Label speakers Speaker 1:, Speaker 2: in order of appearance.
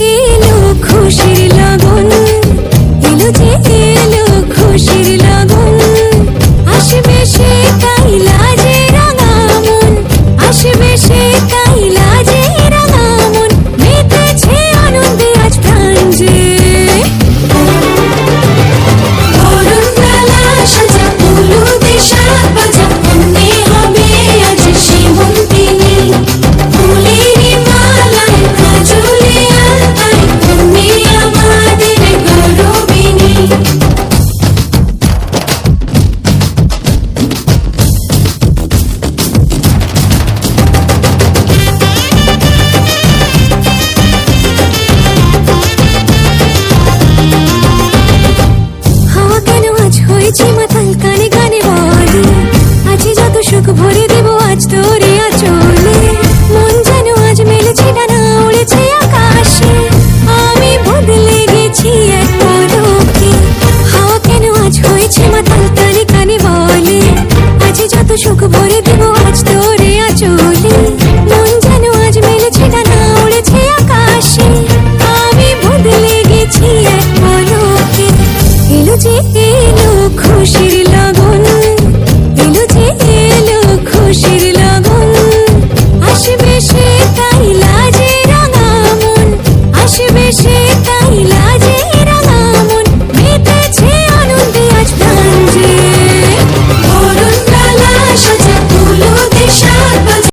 Speaker 1: এলো খুশির লগন এলো যে এলো খুশির লগন। আসবে সে কাইল খুশির